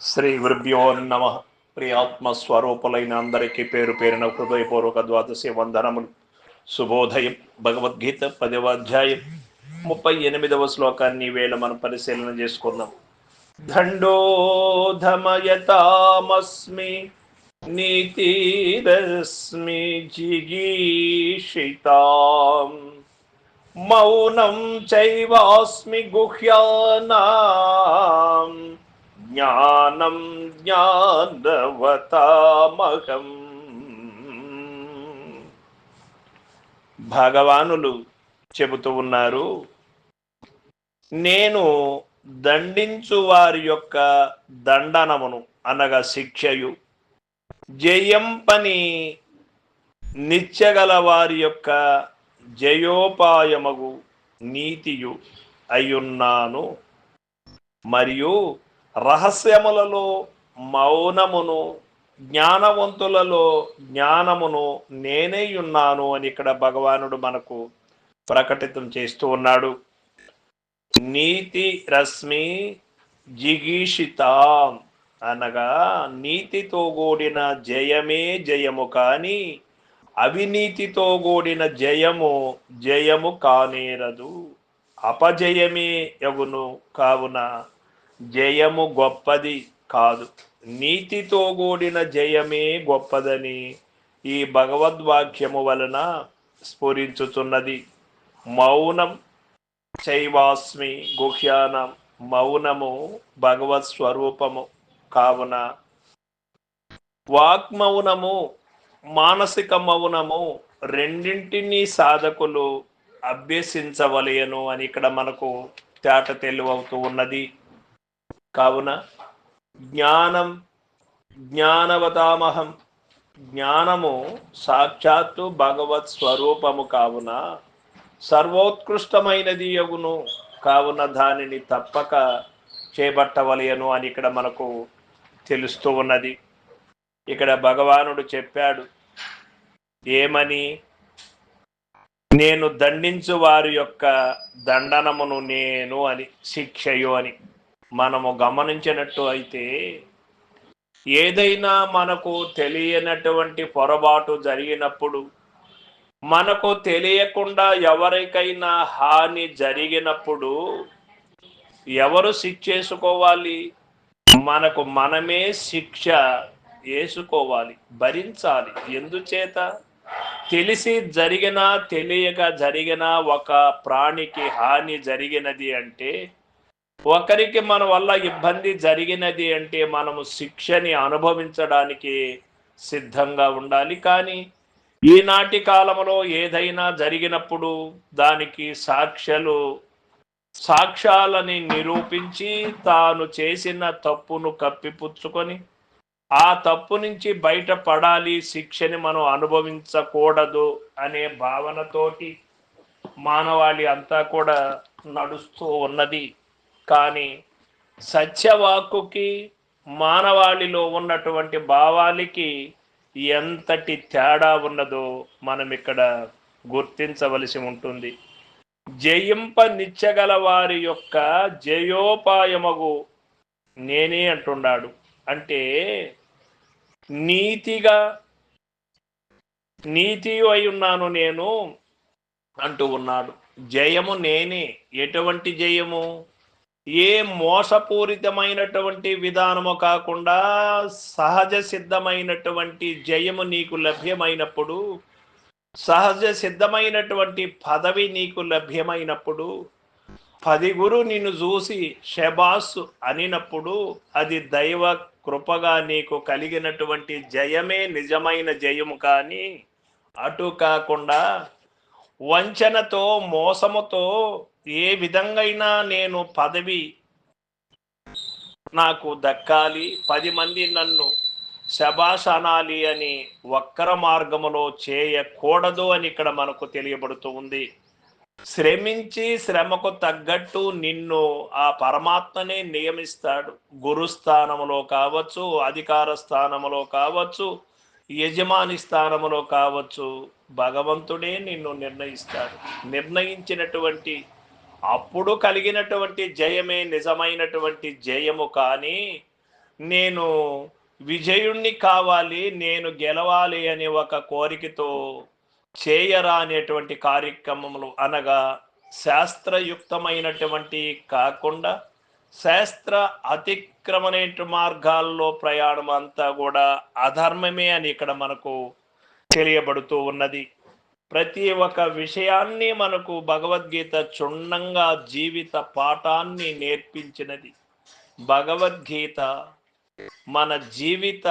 శ్రీ గురుభ్యో నమ. ప్రియాత్మ స్వరూపులైన అందరికీ పేరు పేరున హృదయపూర్వక ద్వాదశి వందనములు. శుభోదయం. భగవద్గీత పదవ అధ్యాయం ముప్పై ఎనిమిదవ శ్లోకాన్ని వేళ మనం పరిశీలన చేసుకుందాం. దండోధమయతామస్మి నీతిరస్మి జిగీషితాం. మౌనం చైవాస్మి గుహ్యానాం. జ్ఞానం జ్ఞానవతామహం భగవానులు చెబుతూ ఉన్నారు నేను దండించు వారి యొక్క దండనమును అనగా శిక్షయు. జయంపని నిత్యగల వారి యొక్క జయోపాయమగు నీతియు అయ్యున్నాను. మరియు రహస్యములలో మౌనమును జ్ఞానవంతులలో జ్ఞానమును నేనే ఉన్నాను అని ఇక్కడ భగవానుడు మనకు ప్రకటితం చేస్తూ ఉన్నాడు. నీతి రశ్మి జిగీషితాం అనగా నీతితో కూడిన జయమే జయము కానీ అవినీతితో కూడిన జయము జయము కానేరదు. అపజయమే యగును కావున జయము గొప్పది కాదు. నీతితో కూడిన జయమే గొప్పదని ఈ భగవద్వాక్యము వలన స్ఫురించుతున్నది. మౌనం చైవాస్మి గుహ్యానం మౌనము భగవత్ స్వరూపము కావున వాక్మౌనము మానసిక మౌనము రెండింటినీ సాధకులు అభ్యసించవలయను అని ఇక్కడ మనకు తేట తెలివవుతూ ఉన్నది. కావున జ్ఞానం జ్ఞానవతామహం జ్ఞానము సాక్షాత్తు భగవత్ స్వరూపము కావున సర్వోత్కృష్టమైనది యగును. కావున దానిని తప్పక చేపట్టవలయను అని ఇక్కడ మనకు తెలుస్తూ ఉన్నది. ఇక్కడ భగవానుడు చెప్పాడు ఏమని? నేను దండించు వారి యొక్క దండనమును నేను అని శిక్షయు అని. మనము గమనించినట్టు అయితే ఏదైనా మనకు తెలియనటువంటి పొరపాటు జరిగినప్పుడు మనకు తెలియకుండా ఎవరికైనా హాని జరిగినప్పుడు ఎవరు శిక్షేసుకోవాలి మనకు మనమే శిక్ష వేసుకోవాలి భరించాలి. ఎందుచేత? తెలిసి జరిగినా తెలియక జరిగిన ఒక ప్రాణికి హాని జరిగినది అంటే ఒకరికి మన వల్ల ఇబ్బంది జరిగినది అంటే మనము శిక్షని అనుభవించడానికి సిద్ధంగా ఉండాలి. కానీ ఈనాటి కాలంలో ఏదైనా జరిగినప్పుడు దానికి సాక్ష్యాలు సాక్ష్యాలని నిరూపించి తాను చేసిన తప్పును కప్పిపుచ్చుకొని ఆ తప్పు నుంచి బయటపడాలి శిక్షని మనం అనుభవించకూడదు అనే భావనతోటి మానవాళి అంతా కూడా నడుస్తూ ఉన్నది. కానీ సత్యవాక్కుకి మానవాళిలో ఉన్నటువంటి భావాలకి ఎంతటి తేడా ఉన్నదో మనం ఇక్కడ గుర్తించవలసి ఉంటుంది. జయింప నిచ్చగల వారి యొక్క జయోపాయమగు నేనే అంటున్నాడు అంటే నీతిగా నీతి అయి ఉన్నాను నేను అంటూ ఉన్నాడు. జయము నేనే. ఎటువంటి జయము? ఏ మోసపూరితమైనటువంటి విధానము కాకుండా సహజ సిద్ధమైనటువంటి జయము నీకు లభ్యమైనప్పుడు సహజ సిద్ధమైనటువంటి పదవి నీకు లభ్యమైనప్పుడు పదిగురు నిన్ను చూసి షబాస్ అనినప్పుడు అది దైవ కృపగా నీకు కలిగినటువంటి జయమే నిజమైన జయము కానీ అటు కాకుండా వంచనతో మోసముతో ఏ విధంగా నేను పదవి నాకు దక్కాలి. పది మంది నన్ను శబాష్ అనాలి అని వక్ర మార్గములో చేయకూడదు అని ఇక్కడ మనకు తెలియబడుతూ ఉంది. శ్రమించి శ్రమకు తగ్గట్టు నిన్ను ఆ పరమాత్మనే నియమిస్తాడు. గురుస్థానములో కావచ్చు అధికార స్థానములో కావచ్చు యజమాని స్థానములో కావచ్చు భగవంతుడే నిన్ను నిర్ణయిస్తాడు. నిర్ణయించినటువంటి అప్పుడు కలిగినటువంటి జయమే నిజమైనటువంటి జయము కానీ నేను విజయుణ్ణి కావాలి నేను గెలవాలి అనే ఒక కోరికతో చేయరా అనేటువంటి కార్యక్రమములు అనగా శాస్త్రయుక్తమైనటువంటి కాకుండా శాస్త్ర అతిక్రమణ మార్గాల్లో ప్రయాణం అంతా కూడా అధర్మమే అని ఇక్కడ మనకు తెలియబడుతూ ఉన్నది. ప్రతి ఒక్క విషయాన్ని మనకు భగవద్గీత క్షుణ్ణంగా జీవిత పాఠాన్ని నేర్పించినది. భగవద్గీత మన జీవిత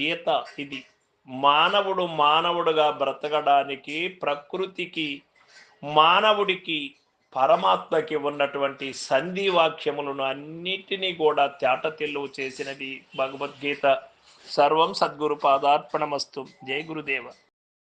గీత ఇది. మానవుడు మానవుడుగా బ్రతకడానికి ప్రకృతికి మానవుడికి పరమాత్మకి ఉన్నటువంటి సంధి వాక్యములను అన్నిటినీ కూడా తేటతెల్లువు చేసినది భగవద్గీత. సర్వం సద్గురు పాదార్పణమస్తు. జై గురుదేవ.